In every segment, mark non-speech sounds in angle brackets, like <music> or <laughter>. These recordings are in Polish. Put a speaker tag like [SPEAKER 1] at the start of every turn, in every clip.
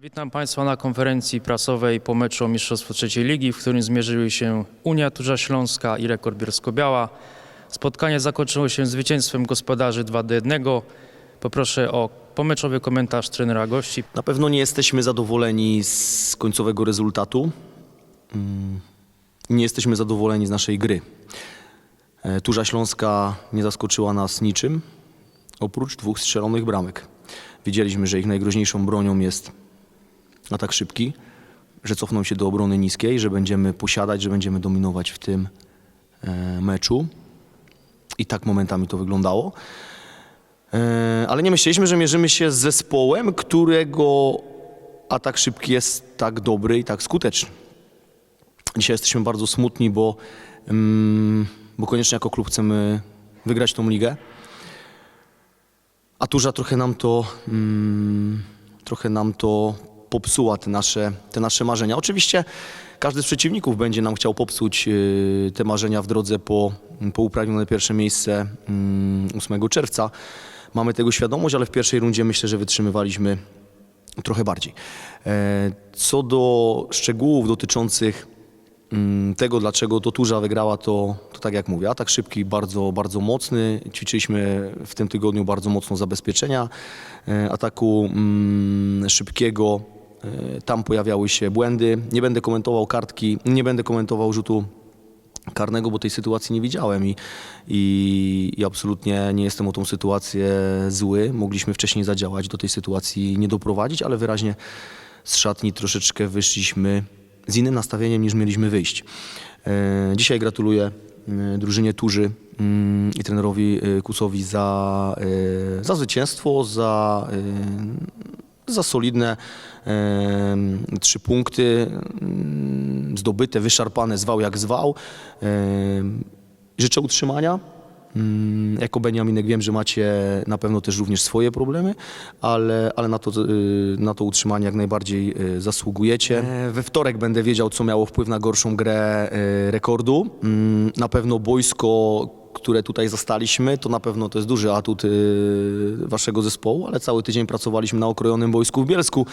[SPEAKER 1] Witam Państwa na konferencji prasowej po meczu o Mistrzostwo Trzeciej Ligi, w którym zmierzyły się Unia Turza Śląska i Rekord Bielsko-Biała. Spotkanie zakończyło się zwycięstwem gospodarzy 2 do 1. Poproszę o pomeczowy komentarz trenera gości.
[SPEAKER 2] Na pewno nie jesteśmy zadowoleni z końcowego rezultatu. Mm, Nie jesteśmy zadowoleni z naszej gry. E, Turza Śląska nie zaskoczyła nas niczym, oprócz dwóch strzelonych bramek. Wiedzieliśmy, że ich najgroźniejszą bronią jest atak szybki, że cofną się do obrony niskiej, że będziemy posiadać, że będziemy dominować w tym e, meczu. I tak momentami to wyglądało. E, Ale nie myśleliśmy, że mierzymy się z zespołem, którego atak szybki jest tak dobry i tak skuteczny. Dzisiaj jesteśmy bardzo smutni, bo, mm, bo koniecznie jako klub chcemy wygrać tą ligę. A Turza trochę nam to, mm, trochę nam to popsuła, te nasze, te nasze marzenia. Oczywiście każdy z przeciwników będzie nam chciał popsuć yy, te marzenia w drodze po, po upragnione pierwsze miejsce mm, 8 czerwca. Mamy tego świadomość, ale w pierwszej rundzie myślę, że wytrzymywaliśmy trochę bardziej. E, Co do szczegółów dotyczących mm, tego, dlaczego to Turza wygrała, to, to tak jak mówię, atak szybki bardzo, bardzo mocny. Ćwiczyliśmy w tym tygodniu bardzo mocno zabezpieczenia e, ataku mm, szybkiego. E, Tam pojawiały się błędy. Nie będę komentował kartki, nie będę komentował rzutu karnego, bo tej sytuacji nie widziałem i, i, i absolutnie nie jestem o tą sytuację zły. Mogliśmy wcześniej zadziałać, do tej sytuacji nie doprowadzić, ale wyraźnie z szatni troszeczkę wyszliśmy z innym nastawieniem niż mieliśmy wyjść. E, Dzisiaj gratuluję drużynie Turzy mm, i trenerowi e, Kusowi za, za zwycięstwo, za, za solidne trzy punkty zdobyte, wyszarpane, zwał jak zwał. Życzę utrzymania. Mm, Jako Beniaminek wiem, że macie na pewno też również swoje problemy, ale, ale na, to, y, na to utrzymanie jak najbardziej y, zasługujecie. E, We wtorek będę wiedział, co miało wpływ na gorszą grę y, rekordu. Mm, Na pewno boisko, które tutaj zastaliśmy, to na pewno to jest duży atut waszego zespołu, ale cały tydzień pracowaliśmy na okrojonym boisku w Bielsku.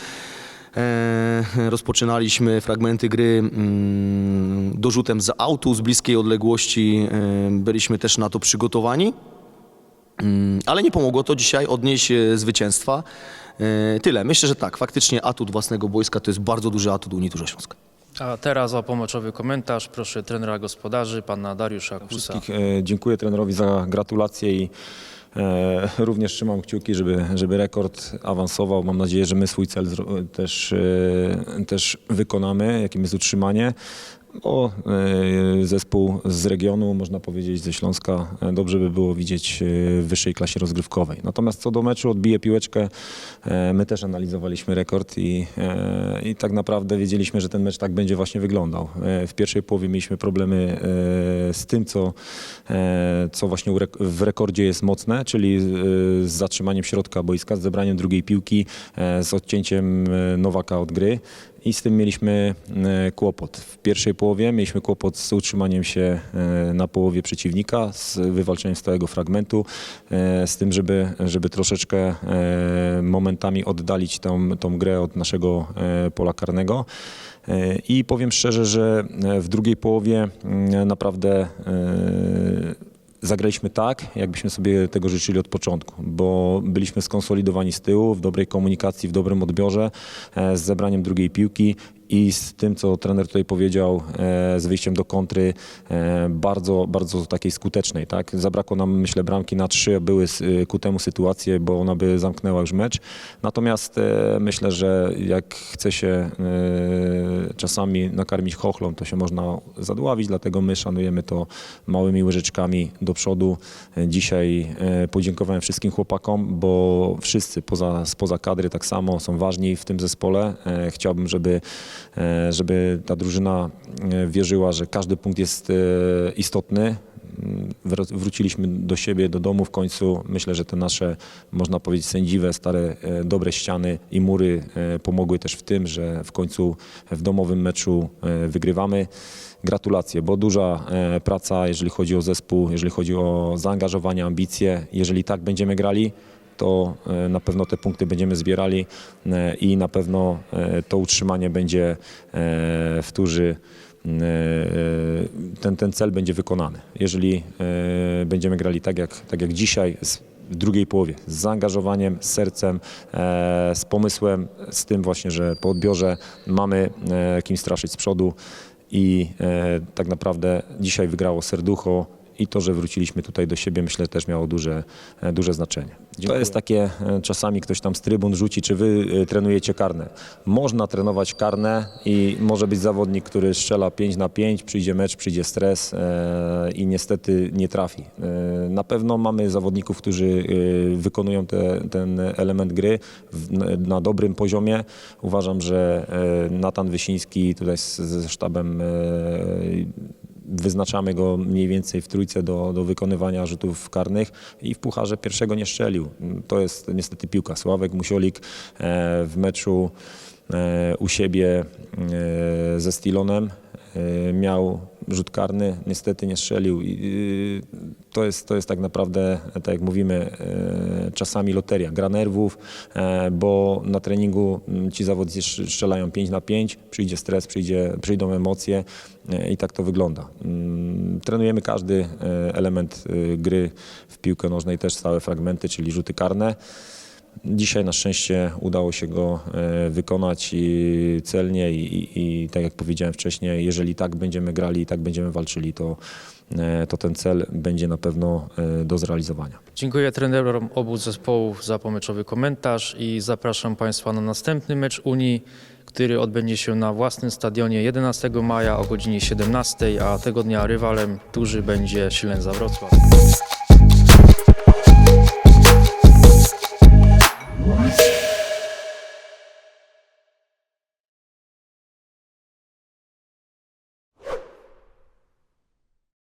[SPEAKER 2] E, rozpoczynaliśmy fragmenty gry mm, dorzutem z autu z bliskiej odległości. E, byliśmy też na to przygotowani. Mm, Ale nie pomogło to dzisiaj odnieść e, zwycięstwa. Tyle. Myślę, że tak. Faktycznie atut własnego boiska to jest bardzo duży atut Unii Turza Śląska.
[SPEAKER 1] A teraz o pomoczowy komentarz proszę trenera gospodarzy, pana Dariusza Kusa.
[SPEAKER 3] Wszystkich dziękuję trenerowi za gratulacje i <laughs> również trzymam kciuki, żeby, żeby rekord awansował. Mam nadzieję, że my swój cel też, e, też wykonamy, jakim jest utrzymanie. Bo e, zespół z regionu, można powiedzieć ze Śląska, e, dobrze by było widzieć e, w wyższej klasie rozgrywkowej. Natomiast co do meczu, odbiję piłeczkę. E, My też analizowaliśmy rekord i, e, i tak naprawdę wiedzieliśmy, że ten mecz tak będzie właśnie wyglądał. E, W pierwszej połowie mieliśmy problemy e, z tym, co, e, co właśnie w rekordzie jest mocne, czyli e, z zatrzymaniem środka boiska, z zebraniem drugiej piłki, e, z odcięciem e, Nowaka od gry i z tym mieliśmy kłopot. W pierwszej połowie mieliśmy kłopot z utrzymaniem się na połowie przeciwnika, z wywalczeniem stałego fragmentu, z tym, żeby, żeby troszeczkę momentami oddalić tą, tą grę od naszego pola karnego. I powiem szczerze, że w drugiej połowie naprawdę zagraliśmy tak, jakbyśmy sobie tego życzyli od początku, bo byliśmy skonsolidowani z tyłu, w dobrej komunikacji, w dobrym odbiorze, e, z zebraniem drugiej piłki i z tym, co trener tutaj powiedział, e, z wyjściem do kontry e, bardzo, bardzo takiej skutecznej. Tak? Zabrakło nam, myślę, bramki na trzy, były s- ku temu sytuacje, bo ona by zamknęła już mecz. Natomiast e, myślę, że jak chce się e, czasami nakarmić chochlą, to się można zadławić, dlatego my szanujemy to małymi łyżeczkami do przodu. E, Dzisiaj e, podziękowałem wszystkim chłopakom, bo wszyscy poza, spoza kadry tak samo są ważni w tym zespole. E, Chciałbym, żeby, e, żeby ta drużyna e, wierzyła, że każdy punkt jest e, istotny. mm, wr- wróciliśmy do siebie, do domu w końcu. Myślę, że te nasze, można powiedzieć, sędziwe, stare, e, dobre ściany i mury e, pomogły też w tym, że w końcu w domowym meczu e, wygrywamy. Gratulacje, bo duża e, praca, jeżeli chodzi o zespół, jeżeli chodzi o zaangażowanie, ambicje. Jeżeli tak będziemy grali, to e, na pewno te punkty będziemy zbierali e, i na pewno e, to utrzymanie będzie w turzy ten, ten cel będzie wykonany. Jeżeli będziemy grali tak jak, tak jak dzisiaj, w drugiej połowie, z zaangażowaniem, z sercem, z pomysłem, z tym właśnie, że po odbiorze mamy kim straszyć z przodu i tak naprawdę dzisiaj wygrało serducho i to, że wróciliśmy tutaj do siebie, myślę, też miało duże, e, duże znaczenie. To jest takie, e, czasami ktoś tam z trybun rzuci, czy wy e, trenujecie karne. Można trenować karne i może być zawodnik, który strzela 5 na 5, przyjdzie mecz, przyjdzie stres i niestety nie trafi. Na pewno mamy zawodników, którzy wykonują te, ten element gry na, dobrym poziomie. Uważam, że Natan Wysiński tutaj z, ze sztabem wyznaczamy go mniej więcej w trójce do, do wykonywania rzutów karnych i w pucharze pierwszego nie strzelił. To jest niestety piłka. Sławek Musiolik e, w meczu e, u siebie e, ze Stilonem miał rzut karny, niestety nie strzelił. I, to, jest, to jest tak naprawdę, tak jak mówimy, e, czasami loteria, gra nerwów, e, bo na treningu mm, ci zawodnicy strzelają 5 na 5, przyjdzie stres, przyjdzie, przyjdą emocje e, i tak to wygląda. Mm, Trenujemy każdy element gry w piłkę nożnej, też stałe fragmenty, czyli rzuty karne. Dzisiaj na szczęście udało się go e, wykonać i celnie i, i, i tak jak powiedziałem wcześniej, jeżeli tak będziemy grali i tak będziemy walczyli, to, e, to ten cel będzie na pewno e, do zrealizowania.
[SPEAKER 1] Dziękuję trenerom obu zespołów za pomeczowy komentarz i zapraszam Państwa na następny mecz Unii, który odbędzie się na własnym stadionie 11 maja o godzinie 17, a tego dnia rywalem tuży będzie Ślęza Wrocław. What?